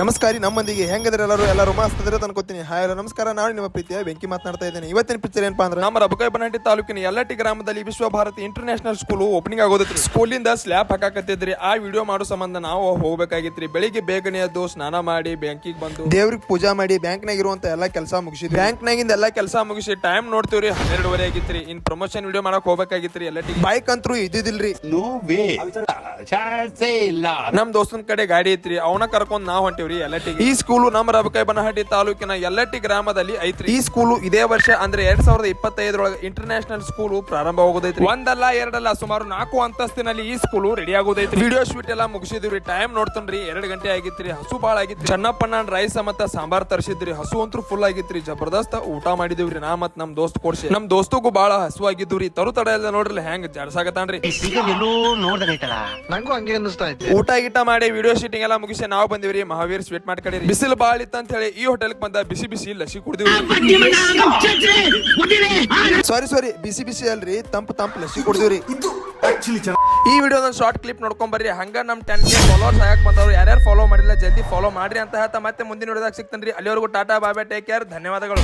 ನಮಸ್ಕಾರ ನಮ್ಮೊಂದಿಗೆ ಹೆಂಗದ್ರೆ ಎಲ್ಲರೂ? ಎಲ್ಲರೂ ಮಸ್ತಿದ್ರೆ ಅನ್ಕೋತೀನಿ. ಹಾಯ್ ಹಲೋ ನಮಸ್ಕಾರ. ನಾನು ನಿಮ್ಮ ಪ್ರೀತಿಯ ಬೆಂಕಿ ಮಾತನಾಡ್ತಾ ಇದ್ದೇನೆ. ಇವತ್ತಿನ ಪಿಕ್ಚರ್ ಏನಪ್ಪಾ ಅಂದ್ರೆ ನಮ್ಮ ರಬಕಾಯಿ ಬನಹಟ್ಟಿ ತಾಲೂಕಿನ ಯಲ್ಲಟ್ಟಿ ಗ್ರಾಮದಲ್ಲಿ Vishwa Bharati international school opening ಆಗೋದೈತ್ರಿ. ಸ್ಕೂಲಿಂದ ಸ್ಲ್ಯಾಬ್ ಹಾಕಾಕತ್ತಿದ್ರಿ. ಆ ವಿಡಿಯೋ ಮಾಡೋ ಸಂಬಂಧ ನಾವು ಹೋಗ್ಬೇಕಾಗಿತ್ರಿ. ಬೆಳಿಗ್ಗೆ ಬೇಗನೆ ಎದ್ದು ಸ್ನಾನ ಮಾಡಿ ಬ್ಯಾಂಕಿಗೆ ಬಂದು ದೇವ್ರಿಗೆ ಪೂಜಾ ಮಾಡಿ ಬ್ಯಾಂಕ್ನಾಗ ಇರುವಂತ ಎಲ್ಲಾ ಕೆಲಸ ಮುಗಿಸಿದ್ವಿ. ಬ್ಯಾಂಕ್ನಾಗಿಂದ ಎಲ್ಲಾ ಕೆಲಸ ಮುಗಿಸಿ ಟೈಮ್ ನೋಡ್ತೀವ್ರಿ. ಹನ್ನೆರಡುವರೆ ಆಗಿತ್ರಿ. ಇನ್ ಪ್ರಮೋಷನ್ ವಿಡಿಯೋ ಮಾಡಕ್ ಹೋಗ್ಬೇಕಾಗಿತ್ರಿ ಎಲ್ಲಟ್ಟಿ ಬೈಕ್ ಅಂತೂ ಇದ್ದಿದಿಲ್ರಿ ನೋ ವೇ ಚಾನ್ಸೇ ಇಲ್ಲ ನಮ್ ದೋಸ್ತನ ಕಡೆ ಗಾಡಿ ಐತ್ರಿ. ಅವನ ಕರ್ಕೊಂಡ್ ನಾವ್ ಈ ಸ್ಕೂಲು ನಮ್ಮ ರಬಕಾಯಿ ಬನಹಟ್ಟಿ ತಾಲೂಕಿನ ಎಲ್ಲಟ್ಟಿ ಗ್ರಾಮದಲ್ಲಿ ಐತ್ರಿ. ಈ ಸ್ಕೂಲು ಇದೇ ವರ್ಷ ಅಂದ್ರೆ ಎರಡ್ ಸಾವಿರದ ಇಪ್ಪತ್ತೈದರೊಳಗೆ ಇಂಟರ್ನ್ಯಾಷನಲ್ ಸ್ಕೂಲು ಪ್ರಾರಂಭ ಆಗೋದೈತ್ರಿ. ಒಂದಲ್ಲ ಎರಡಲ್ಲ ಸುಮಾರು ನಾಲ್ಕು ಅಂತಸ್ತಿನಲ್ಲಿ ಈ ಸ್ಕೂಲು ರೆಡಿ ಆಗೋದೈತ್ರಿ. ವಿಡಿಯೋ ಶೂಟ್ ಎಲ್ಲ ಮುಗಿಸಿದ್ರಿ ಟೈಮ್ ನೋಡ್ತನ್ರಿ ಎರಡ್ ಗಂಟೆ ಆಗಿತ್ರಿ ಹಸು ಬಾಳ ಆಗಿತ್ತು ಚೆನ್ನಪ್ಪನ ರೈಸ್ ಮತ್ತ ಸಾಂಬಾರ್ ತರಿಸಿದ್ರಿ ಹಸು ಅಂತೂ ಫುಲ್ ಆಗಿತ್ರಿ ಜಬರ್ದಸ್ತ್ ಊಟ ಮಾಡಿದಿವ್ರಿ ನಾ ಮತ್ ನಮ್ ದೋಸ್ತ್ ಕೊಡ್ಸಿ. ನಮ್ ದೋಸ್ತಗೂ ಬಾಳ ಹಸು ಆಗಿದ್ರಿ ತರು ತಡ ಎಲ್ಲ ನೋಡ್ರಿ ಹೆಂಗ್ ಐತಿ ಊಟ ಗೀಟ ಮಾಡಿ ವಿಡಿಯೋ ಶೂಟಿಂಗ್ ಎಲ್ಲ ಮುಗಿಸಿ ನಾವು ಬಂದಿವ್ರಿ ಮಹಾವೀರ್ ಸ್ವೀಟ್ ಮಾಡ್ಕಡಿರಿ. ಬಿಸಿಲು ಬಾಳ ಇತ್ತ ಅಂತ ಹೇಳಿ ಈ ಹೋಟೆಲ್ಗೆ ಬಂದ ಬಿಸಿ ಬಿಸಿ ಲಸಿ ಕುಡ್ದಿವ್ರಿ ಸಾರಿ ಸಾರಿ ಬಿಸಿ ಬಿಸಿ ಅಲ್ರಿ, ತಂಪ್ ತಂಪ್ ಲಸಿ ಕುಡ್ದಿವ್ರಿ ಈ ವಿಡಿಯೋದ ಶಾರ್ಟ್ ಕ್ಲಿಪ್ ನೋಡ್ಕೊಂಡ್ ಬರ್ರಿ. ಹಂಗ ನಮ್ ಟೆನ್ ಕೆ ಫಾಲೋವರ್ಸ್ ಆಗಕ್ ಬಂದವ್ರು, ಯಾರ್ಯಾರು ಫಾಲೋ ಮಾಡಿಲ್ಲ, ಜಲ್ದಿ ಫಾಲೋ ಮಾಡ್ರಿ ಅಂತ ಹೇಳ್ತಾ ಮತ್ತೆ ಮುಂದಿನ ವಿಡಿಯೋದಾಗ ಸಿಗ್ತೇನ್ರಿ. ಅಲ್ಲಿವರೆಗೂ ಟಾಟಾ ಬಾಬೆ ಟೇಕ್ ಕೇರ್ ಧನ್ಯವಾದಗಳು.